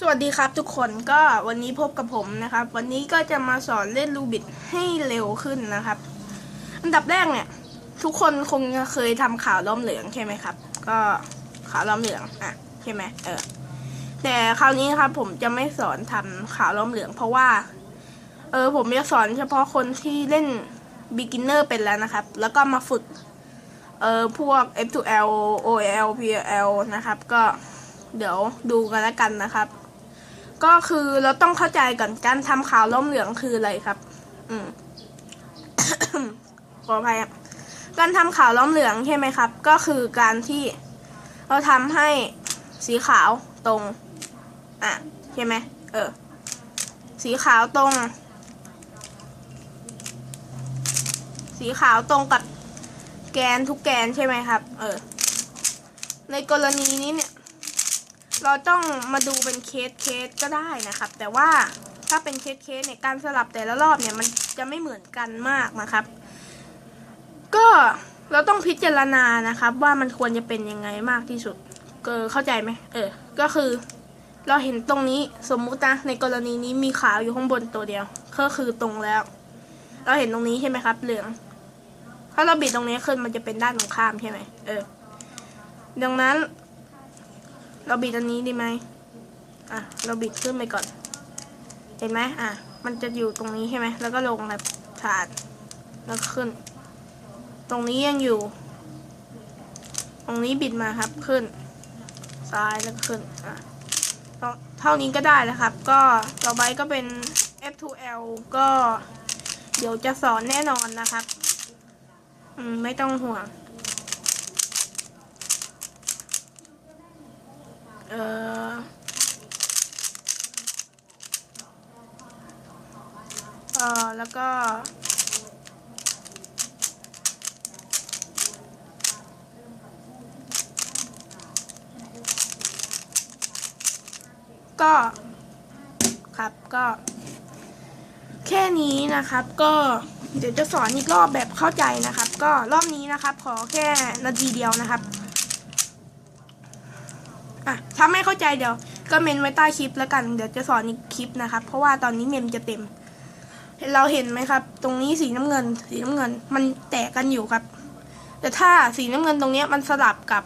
สวัสดีครับทุกคนก็วันนี้พบกับผมนะครับ วันนี้ก็จะมาสอนเล่นรูบิดให้เร็วขึ้นนะครับ อันดับแรกเนี่ย ทุกคนคงเคยทำข่าวล้อมเหลืองใช่ไหมครับ ก็ข่าวล้อมเหลืองอะใช่ไหมเออแต่คราวนี้ครับผมจะไม่สอนทำข่าวล้อมเหลือง เพราะว่า เออผมจะสอนเฉพาะคนที่เล่น beginner เป็นแล้วนะครับ แล้วก็มาฝึกเออพวก F2L OL PL นะครับ ก็เดี๋ยวดูกันแล้วกันนะครับ ก็คือเราต้องเข้าใจก่อนการทำข่าวล้มเหลืองคืออะไรครับ อืมขออภัยครับ การทำข่าวล้อมเหลืองใช่ไหมครับ ก็คือการที่เราทำให้สีขาวตรง อะใช่ไหมเออ สีขาวตรง สีขาวตรงกับแกนทุกแกนใช่ไหมครับ เออ ในกรณีนี้เนี่ย เราต้องมาดูเป็นเคสเคสก็ได้นะครับ แต่ว่าถ้าเป็นเคสเคสเนี่ยการสลับแต่ละรอบเนี่ยมันจะไม่เหมือนกันมากนะครับ ก็เราต้องพิจารณานะครับ ว่ามันควรจะเป็นยังไงมากที่สุดเออเข้าใจไหมเออ ก็คือ เราเห็นตรงนี้สมมุตินะในกรณีนี้มีขาวอยู่ข้างบนตัวเดียว ก็คือตรงแล้ว เราเห็นตรงนี้ใช่ไหมครับ เหลือง ถ้าเราบิดตรงนี้ขึ้นมันจะเป็นด้านตรงข้ามใช่ไหมเออ ดังนั้น เราบิดอันนี้ดีไหมอะ เราบิดขึ้นไปก่อน เห็นไหมอะ มันจะอยู่ตรงนี้ใช่ไหม แล้วก็ลงแบบถาด แล้วขึ้น ตรงนี้ยังอยู่ ตรงนี้บิดมาครับ ขึ้น ซ้ายแล้วขึ้น อะ เท่านี้ก็ได้แล้วครับ ก็ต่อไปก็เป็น F2L ก็เดี๋ยวจะสอนแน่นอนนะครับ อืม ไม่ต้องห่วง ออเออแล้วก็ ก็ ครับก็ แค่นี้นะครับก็เดี๋ยวจะสอนอีกรอบแบบเข้าใจนะครับ ก็รอบนี้นะครับ ขอแค่นาทีเดียวนะครับ อะถ้าไม่เข้าใจเดี๋ยวก็เมนไว้ใต้คลิปแล้วกันเดี๋ยวจะสอนอีกคลิปนะครับ เพราะว่าตอนนี้เมมจะเต็ม เราเห็นไหมครับ ตรงนี้สีน้ำเงิน สีน้ำเงิน มันแตกกันอยู่ครับ แต่ถ้าสีน้ำเงินตรงเนี้ยมันสลับกับ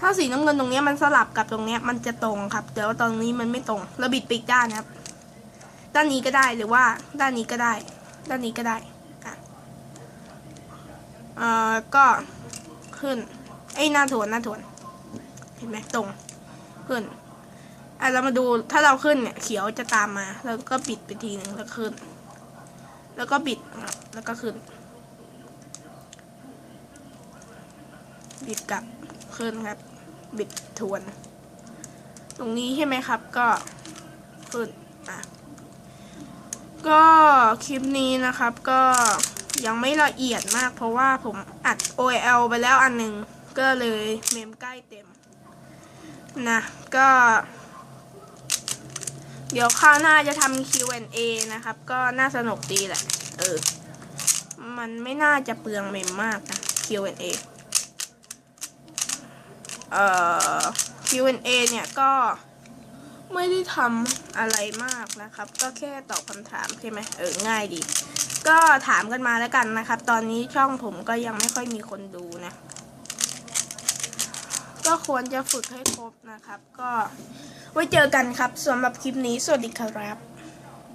ถ้าสีน้ำเงินตรงเนี้ยมันสลับกับตรงเนี้ยมันจะตรงครับแต่ว่าตรงนี้มันไม่ตรงเราบิดปีกด้านนะครับ ด้านนี้ก็ได้หรือว่า ด้านนี้ก็ได้ ด้านนี้ก็ได้อะเอ่อก็ขึ้นไอ้หน้าถวนหน้าถวน เห็นไหมตรงขึ้นอะเรามาดูถ้าเราขึ้นเนี่ยเขียวจะตามมา แล้วก็ปิดไปทีหนึ่งแล้วขึ้น แล้วก็บิดแล้วก็ขึ้น บิดกลับขึ้นครับ บิดทวน ตรงนี้ใช่ไหมครับก็ขึ้นอะก็คลิปนี้นะครับก็ยังไม่ละเอียดมากเพราะว่าผมอัด OL ไปแล้วอันหนึ่งก็เลยเมมใกล้เต็ม นะก็ เดี๋ยวคราวหน้าจะทำ Q&A นะครับ ก็น่าสนุกดีแหละ เออ มันไม่น่าจะเปลืองเมมมากนะ Q&A เอ่อ Q&A เนี่ยก็ไม่ได้ทำอะไรมากนะครับ ก็แค่ตอบคำถามใช่ไหมเออ ง่ายดี ก็ถามกันมาแล้วกันนะครับ ตอนนี้ช่องผมก็ยังไม่ค่อยมีคนดูนะ ควรจะฝึกให้ครบนะครับ ก็ไว้เจอกันครับสำหรับคลิปนี้สวัสดีครับ